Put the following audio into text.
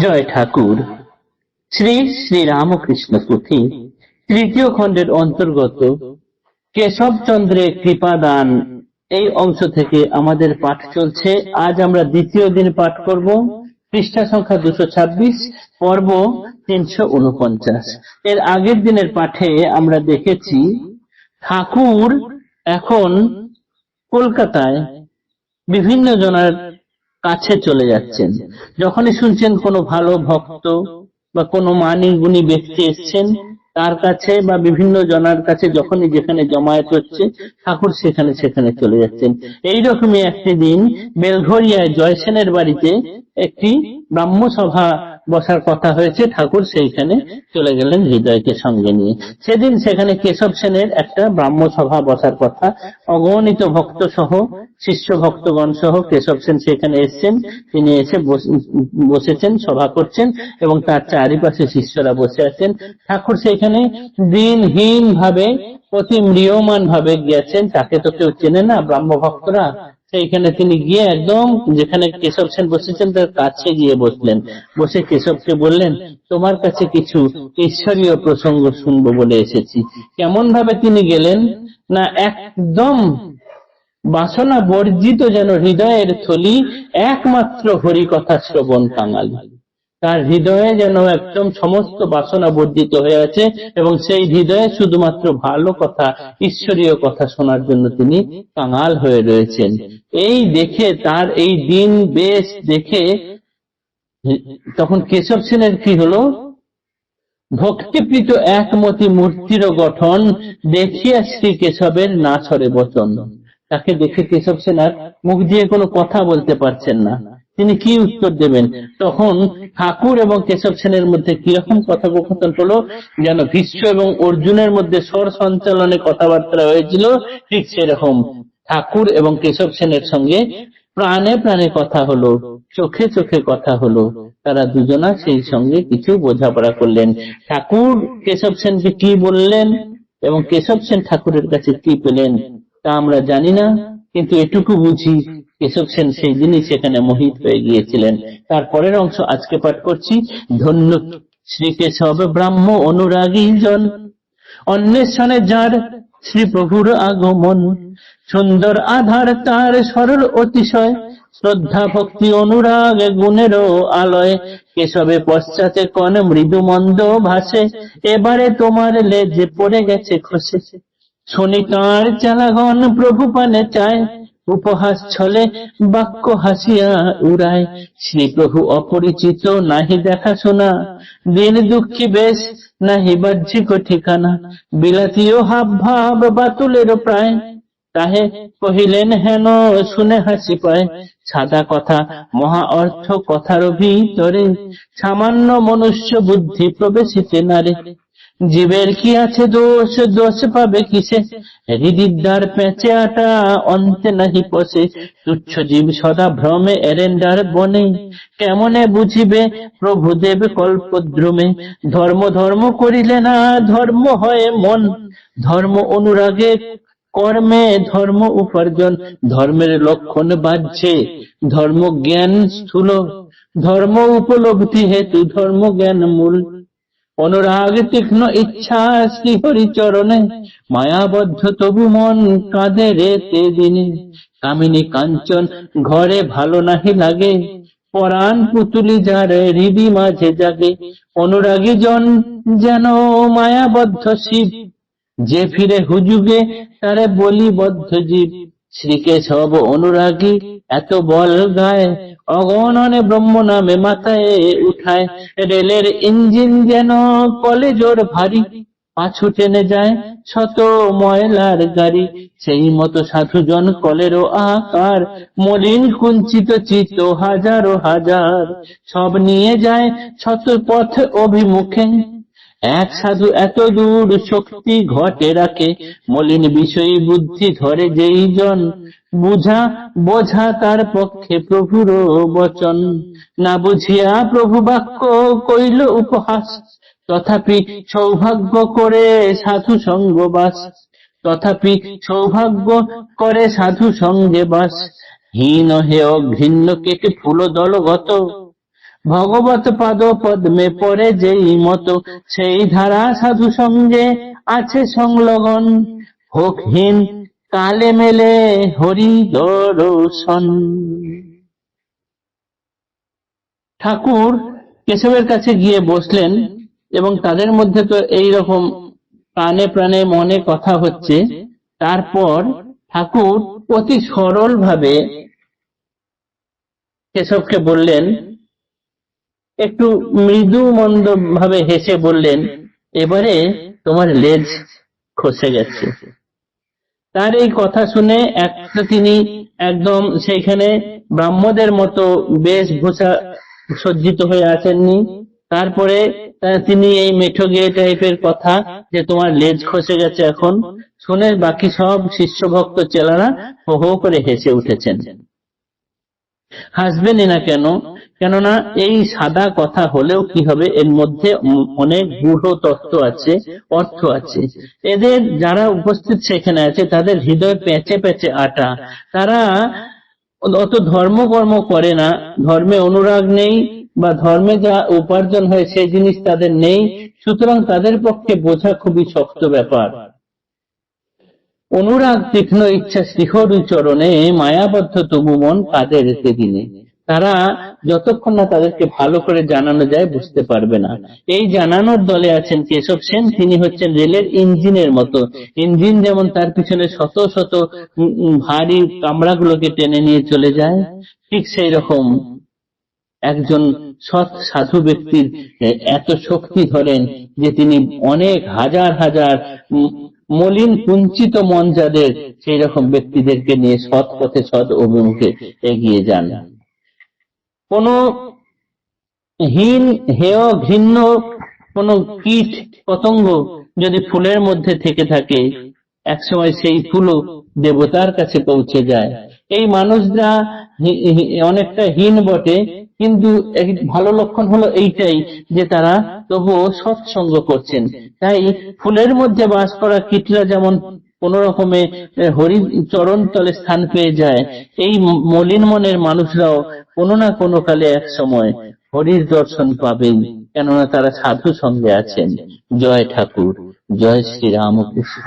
জয় ঠাকুর। শ্রী শ্রী রামকৃষ্ণ পুঁথি তৃতীয় খণ্ডের অন্তর্গত। কেশবচন্দ্রের কৃপাদান, এই অংশ থেকে আমাদের পাঠ চলছে। আজ আমরা দ্বিতীয় দিন পাঠ করব। পৃষ্ঠা সংখ্যা দুশো ছাব্বিশ, পর্ব তিনশো উনপঞ্চাশ এর আগের দিনের পাঠে আমরা দেখেছি, ঠাকুর এখন কলকাতায় বিভিন্ন জনের কাছে চলে যাচ্ছেন। যখনই শুনছেন কোনো ভালো ভক্ত বা কোনো মানি গুণী ব্যক্তি এসছেন, তার কাছে বা বিভিন্ন জনার কাছে যখনই যেখানে জমায়েত হচ্ছে, ঠাকুর সেখানে সেখানে চলে যাচ্ছেন। এইরকমই একটি দিন বেলঘরিয়ায় জয়সেনের বাড়িতে একটি ব্রাহ্ম সভা বসার কথা হয়েছে, ঠাকুর সেইখানে চলে গেলেন হৃদয়কে সঙ্গে নিয়ে। সেদিন সেখানে কেশব সেনের একটা ব্রাহ্ম সভা বসার কথা, অগণিত ভক্ত সহ শিষ্য ভক্তগণ সহ কেশব সেন সেখানে এসছেন। তিনি এসে বসেছেন, সভা করছেন এবং তার চারিপাশে শিষ্যরা বসে আছেন। ঠাকুর সেখানে দিনহীন ভাবে অতি ম্রিয়মান ভাবে গিয়েছেন। তাকে তো কেউ চেনে না ব্রাহ্ম ভক্তরা সেইখানে তিনি গিয়ে একদম যেখানে কেশব সেন বসেছেন, তার কাছে গিয়ে বসলেন। বসে কেশবকে বললেন, তোমার কাছে কিছু ঈশ্বরীয় প্রসঙ্গ শুনব বলে এসেছি। কেমন ভাবে তিনি গেলেন? না, একদম বাসনা বর্জিত যেন হৃদয়ের থলি, একমাত্র হরিকথা শ্রবণ কাঙাল। তার হৃদয়ে যেন একদম সমস্ত বাসনা বর্জিত হয়ে আছে এবং সেই হৃদয়ে শুধুমাত্র ভালো কথা, ঈশ্বরীয় কথা শোনার জন্য তিনি কাঙাল হয়ে রয়েছেন। এই দেখে, তার এই দিন বেশ দেখে তখন কেশব সেনের কি হলো? ভক্তিপ্রীত একমতি মূর্তির গঠন দেখিয়া শ্রী কেশবের না ছড়ে বচন। তাকে দেখে কেশব সেনার মুখ দিয়ে কোনো কথা বলতে পারছেন না। তিনি কি উত্তর দেবেন? তখন ঠাকুর এবং কেশব সেনের মধ্যে কীরকম কথোপকথন হলো? যেন ভীষ্ম এবং অর্জুনের মধ্যে স্বর সঞ্চালনে কথাবার্তা হয়েছিল ঠিক সেরকম। ঠাকুর এবং কেশব সেনের সঙ্গে প্রাণে প্রাণে কথা হলো, চোখে চোখে কথা হলো। তারা দুজনা সেই সঙ্গে কিছু বোঝাপড়া করলেন। ঠাকুর, কেশব সেনকে কি বললেন? এবং কেশব সেন ঠাকুরের কাছে কি পেলেন? তা আমরা জানি না। কিন্তু এটুকু বুঝি কেশব সেন সেই দিনই সেখানে মোহিত হয়ে গিয়েছিলেন। তারপরের অংশ আজকে পাঠ করছি, ধন্য শ্রী কেশব ব্রাহ্ম অনুরাগী জন, অন্বেষণে যার শ্রী প্রভুর আগমন, সুন্দর আধার তার সরল অতিশয়, শ্রদ্ধা ভক্তি অনুরাগ গুণেরও আলয়, কেশবে পশ্চাতে কন মৃদু মন্দ ভাসে, এবারে তোমার লেজে পড়ে গেছে খসে। শনি তাঁর চালাগন প্রভু পানে চায়, উপহাস ছলে বাক্য হাসিয়া উড়ায়। শ্রী প্রভু অপরিচিত, নাহি দেখা শোনা দিন দুঃখী বেশ, নাহি বাহ্যিক ঠিকানা। বিলাতীয় হাব ভাব বাতুলের প্রায়। তাহে কহিলেন, হেন, শুনে হাসি পায়। সাদা কথা, মহা অর্থ কথার ভিতরে। সামান্য মনুষ্য বুদ্ধি প্রবেশিতে নারে। জীবের কি আছে দোষ? দোষ পাবে কিসে? হৃদিদ্বার পেঁচে আটা অন্তে নাহি পশে তুচ্ছ জীব সদা ভ্রমে এরেন্ডার বনে। কেমনে বুঝিবে? প্রভুদেব কল্পদ্রুমে। ধর্ম ধর্ম করিলে না ধর্ম হয় মন। ধর্ম অনুরাগে কর্মে ধর্ম উপার্জন। ধর্মের লক্ষণ বাজছে। ধর্ম জ্ঞান স্থূল। ধর্ম উপলব্ধি হেতু ধর্ম জ্ঞান মূল। অনুরাগ তীক্ষ্ণ ইচ্ছা শ্রীহরি চরণে মায়াবদ্ধ তবু মন কাঁদে রে তে দিনে কামিনী কাঞ্চন, ঘরে ভালো নাহি লাগে। পরাণ পুতুলি যার হৃদি মাঝে জাগে। অনুরাগী জন যেন মায়াবদ্ধ শিব। যে ফিরে হুজুগে, তারে বলি বদ্ধ জীব। শ্রীকে সব অনুরাগী এত বল গায়। অগণনে ব্রহ্ম নামে মাথায় উঠায়। রেলের ইঞ্জিন যেন কলেজোর ভারী। পাছু টেনে যায় শত ময়লার গাড়ি। সেই মতো সাধুজন কলেরও আকার মলিন কুঞ্চিত চিত হাজারো হাজার। সব নিয়ে যায় শত পথ অভিমুখে। এক সাধু এত দূর শক্তি ঘটে রাখে। মলিন বিষয়ী বুদ্ধি ধরে যেই জন। বুঝা, বোঝা তার পক্ষে প্রভুর বচন না বুঝিয়া প্রভু বাক্য কইল উপহাস। তথাপি সৌভাগ্য করে সাধু সঙ্গ বাস। তথাপি সৌভাগ্য করে সাধু সঙ্গে বাস। হীন হে ঘৃণ্য কেকে ফুল দলগত। ভগবত পদ পদ্মে পড়ে যেই মতো, সেই ধারা সাধু সঙ্গে আছে সংলগ্ন। ভোগহীন কালে মেলে হরি দর্শন। ঠাকুর কেশবের কাছে গিয়ে বসলেন এবং তাদের মধ্যে তো এই রকম প্রাণে প্রাণে মনে কথা হচ্ছে। তারপর ঠাকুর অতি সরল ভাবে কেশবকে বললেন, একটু মৃদু মন্দ ভাবে হেসে বললেন, এবারে তোমার লেজ খসে গেছে। তার এই কথা শুনে একটা তিনি একদম সেইখানে ব্রাহ্মদের মতো বেশভূষা সজ্জিত হয়ে আসেননি। তারপরে তিনি এই মেঠো গিয়ে টাইপের কথা যে তোমার লেজ খসে গেছে এখন, শুনে বাকি সব শিষ্য ভক্ত চেলারা হো হো করে হেসে উঠেছেন। হাসবেনই না কেন? কেননা এই সাদা কথা হলেও কি হবে? এর মধ্যে অনেক গূঢ় তত্ত্ব আছে, অর্থ আছে। এদের যারা উপস্থিত সেখানে আছে, তাদের হৃদয় পেঁচে পেঁচে আটা। তারা অত ধর্মকর্ম করে না। ধর্মে অনুরাগ নেই বা ধর্মে যা উপার্জন হয় সেই জিনিস তাদের নেই। সুতরাং তাদের পক্ষে বোঝা খুবই শক্ত ব্যাপার। অনুরাগ তীক্ষ্ণ ইচ্ছা শিহরু চরণে মায়াবদ্ধ তবু মন কাঁদে রেতে দিনে। তারা যতক্ষণ না তাদেরকে ভালো করে জানানো যায়, বুঝতে পারবে না। এই জানানোর দলে আছেন কেশব সেন, তিনি হচ্ছেন রেলের ইঞ্জিনের মতো। ইঞ্জিন যেমন তার পিছনে শত শত ভারী কামড়াগুলোকে টেনে নিয়ে চলে যায়, ঠিক সেই রকম একজন সৎ সাধু ব্যক্তির এত শক্তি ধরেন যে তিনি অনেক হাজার হাজার মলিন কুঞ্চিত মন যাদের সেই রকম ব্যক্তিদেরকে নিয়ে সৎ পথে সৎ অভিমুখে এগিয়ে যান। কোন হীন, হেয় ঘৃণ্য কোন কীট, পতঙ্গ যদি ফুলের মধ্যে থেকে থাকে, একসময় সেই ফুলও দেবতার কাছে পৌঁছে যায়। এই মানুষরা অনেকটা হীন বটে, কিন্তু ভালো লক্ষণ হলো এইটাই যে তারা তবুও সৎসঙ্গ করছেন। তাই ফুলের মধ্যে বাস করা কীটরা যেমন কোন রকমে হরি চরণ তলে স্থান পেয়ে যায়, এই মলিন মনের মানুষরাও কোনো না কোনো কালে এক সময় হরির দর্শন পাবেন, কেননা তারা সাধু সঙ্গে আছেন। জয় ঠাকুর, জয় শ্রী রামকৃষ্ণ